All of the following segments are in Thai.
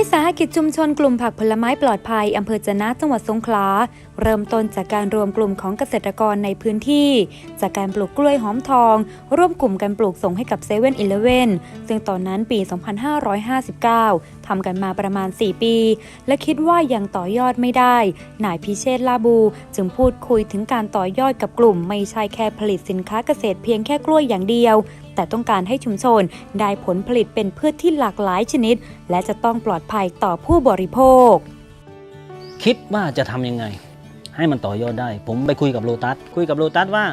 กิจชุมชนกลุ่มผักผลไม้ปลอดภัยอำเภอจะนะจังหวัดสงขลา เริ่มต้นจากการรวมกลุ่มของเกษตรกรในพื้นที่ จากการปลูกกล้วยหอมทอง ร่วมกลุ่มกันปลูกส่งให้กับเซเว่นอีเลเว่นซึ่งตอนนั้นปี 2559 ทำกันมาประมาณ 4 ปี และคิดว่ายังต่อยอดไม่ได้ นายพิเชษลาบู จึงพูดคุยถึงการต่อยอดกับกลุ่ม ไม่ใช่แค่ผลิตสินค้าเกษตรเพียงแค่กล้วยอย่างเดียว แต่ต้องการให้ชุมชนได้ผลผลิตเป็นพืชที่หลากหลายชนิด และจะต้องปลอดภัยต่อผู้บริโภค คิดว่าจะทำยังไง ให้มันต่อยอดได้ ผมไปคุยกับโลตัสคุยกับโลตัสว่า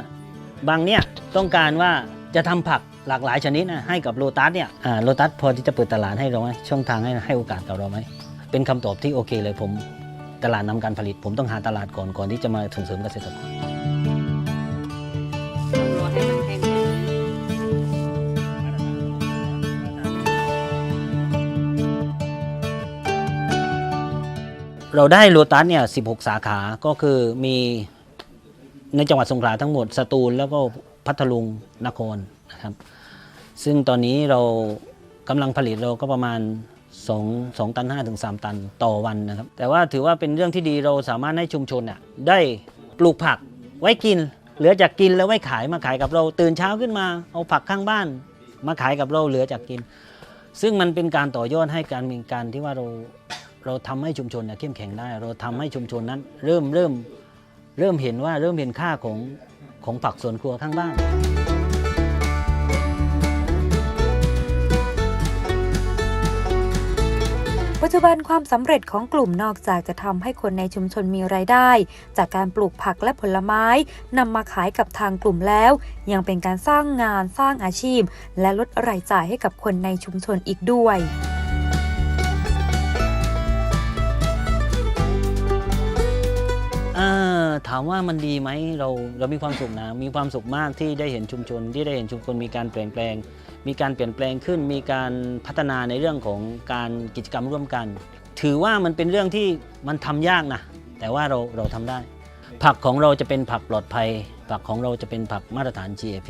บางเนี่ยต้องการว่าจะทำผักหลากหลายชนิดนะให้กับโลตัสเนี่ยโลตัสพอที่จะเปิดตลาดให้เราไหมช่องทางให้ให้โอกาสกับเราไหมเป็นคำตอบที่โอเคเลยผม ตลาดนำการผลิต ผมต้องหาตลาดก่อนก่อนที่จะมาส่งเสริมเกษตรกร เราได้โลตัสเนี่ย16สาขาก็คือมีในจังหวัดสงขลาทั้งหมดสตูลแล้วก็พัทลุงนครนะครับ ซึ่งตอนนี้เรากำลังผลิตเราก็ประมาณ2 2ตัน5ถึง3 ตันต่อวันนะครับ แต่ว่าถือว่าเป็นเรื่องที่ดีเราสามารถให้ชุมชนน่ะได้ปลูกผักไว้กิน เหลือจากกินแล้วไว้ขายมาขายกับเราตื่นเช้าขึ้นมา เอาผักข้างบ้าน มาขายกับเราเหลือจากกิน ซึ่งมันเป็นการต่อยอดให้การมีการที่ว่าเรา เราทำให้ชุมชนเนี่ยเข้มแข็งได้ เราทำให้ชุมชนนั้น เริ่มเริ่มเริ่มเห็นว่าเริ่มเห็นค่าของของผักสวนครัวข้างบ้านปัจจุบันความสำเร็จของกลุ่มนอกจากจะทำให้คนในชุมชนมีรายได้ จากการปลูกผักและผลไม้นำมาขายกับทางกลุ่มแล้ว ยังเป็นการสร้างงานสร้างอาชีพ และลดรายจ่ายให้กับคนในชุมชนอีกด้วย ถามว่ามันดีไหมเราเรามีความสุขนะมีความสุขมากที่ได้เห็นชุมชน ที่ได้เห็นชุมชนมีการเปลี่ยนแปลง มีการเปลี่ยนแปลงขึ้น มีการพัฒนาในเรื่องของการกิจกรรมร่วมกัน ถือว่ามันเป็นเรื่องที่มันทำยากนะแต่ว่าเราเราทำได้ ผักของเราจะเป็นผักปลอดภัย ผักของเราจะเป็นผักมาตรฐาน GAP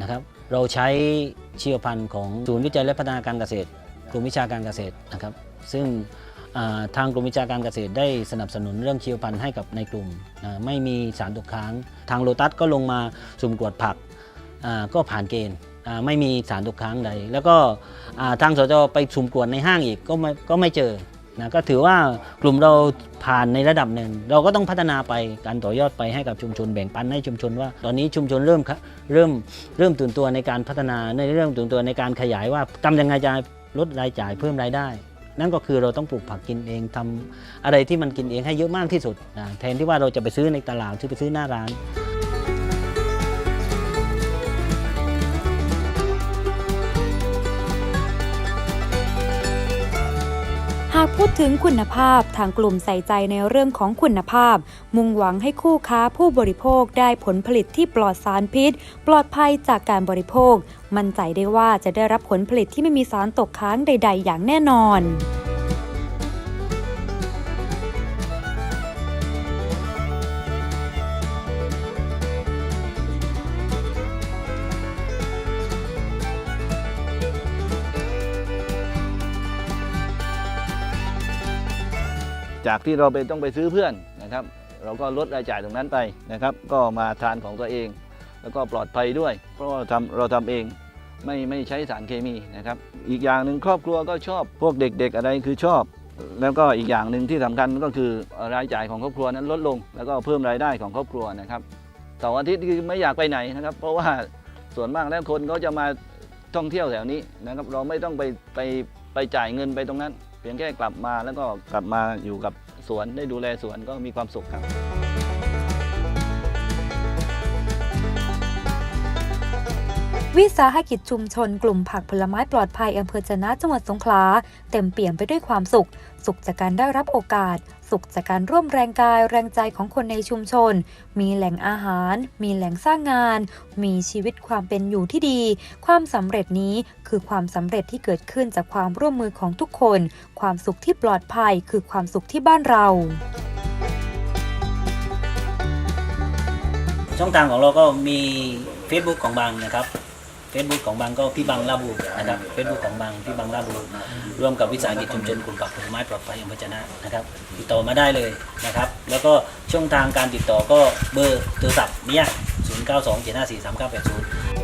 นะครับเราใช้ชีวพันธุ์ของศูนย์วิจัยและพัฒนาการเกษตรกลุ่มวิชาการเกษตรนะครับ ซึ่ง ทางกรมวิชาการเกษตรได้สนับสนุนเรื่องชีวพันธุ์ให้กับในกลุ่ม ไม่มีสารตกค้าง ทางโลตัสก็ลงมาสุ่มตรวจผักก็ผ่านเกณฑ์ไม่มีสารตกค้างใด แล้วก็ทางสจไปสุ่มตรวจในห้างอีกก็ไม่ก็ไม่เจอนะก็ถือว่ากลุ่มเราผ่านในระดับหนึ่ง เราก็ต้องพัฒนาไปการต่อยอดไปให้กับชุมชนแบ่งปันให้ชุมชนว่า ตอนนี้ชุมชนเริ่มเริ่มเริ่มตื่นตัวในการพัฒนาในเรื่องตื่นตัวในการขยายว่าทำยังไงจะลดรายจ่ายเพิ่มรายได้ นั่นก็คือเราต้องปลูกผักกินเองทำอะไรที่มันกินเองให้เยอะมากที่สุดนะแทนที่ว่าเราจะไปซื้อในตลาดซื้อไปซื้อหน้าร้าน หากพูดถึงคุณภาพทางกลุ่มใส่ใจในเรื่องของคุณภาพ มุ่งหวังให้คู่ค้าผู้บริโภคได้ผลผลิตที่ปลอดสารพิษ ปลอดภัยจากการบริโภค มั่นใจได้ว่าจะได้รับผลผลิตที่ไม่มีสารตกค้างใด ๆ อย่างแน่นอน จากที่เราไปต้องไปซื้อเพื่อนนะครับ เราก็ลดรายจ่ายตรงนั้นไปนะครับ ก็มาทานของตัวเอง แล้วก็ปลอดภัยด้วย เพราะว่าทำเราทำเองไม่ไม่ใช้สารเคมีนะครับ อีกอย่างหนึ่งครอบครัวก็ชอบพวกเด็ก ๆ อะไรคือชอบ แล้วก็อีกอย่างหนึ่งที่สำคัญก็คือรายจ่ายของครอบครัวนั้นลดลง แล้วก็เพิ่มรายได้ของครอบครัวนะครับเสาร์อาทิตย์คือไม่อยากไปไหนนะครับ เพราะว่าส่วนมากแล้วคนก็จะมาท่องเที่ยวแถวนี้นะครับ เราไม่ต้องไปไปไปจ่ายเงินไปตรงนั้น พียงแค่กลับมาแล้วก็กลับมาอยู่กับสวนได้ดูแลสวนก็มีความสุขครับ วิสาหกิจชุมชนกลุ่มผักผลไม้ปลอดภัยอำเภอจะนะจังหวัดสงขลาเต็มเปี่ยมไปด้วยความสุข สุขจากการได้รับโอกาส สุขจากการร่วมแรงกายแรงใจของคนในชุมชน มีแหล่งอาหาร มีแหล่งสร้างงาน มีชีวิตความเป็นอยู่ที่ดี ความสำเร็จนี้คือความสำเร็จที่เกิดขึ้นจากความร่วมมือของทุกคน ความสุขที่ปลอดภัยคือความสุขที่บ้านเราช่องทางของเราก็มี Facebook ของบางนะครับ Facebook ของบางก็พี่บางลาบูนะครับเฟซบุ๊กของบางพี่บางลาบูร่วมกับวิสาหกิจชุมชนกลุ่มปรับผลไม้ปลอดภัยอำเภอจนะนะครับ ติดต่อมาได้เลยนะครับ แล้วก็ช่องทางการติดต่อก็เบอร์โทรศัพท์เนี่ย092 754 3980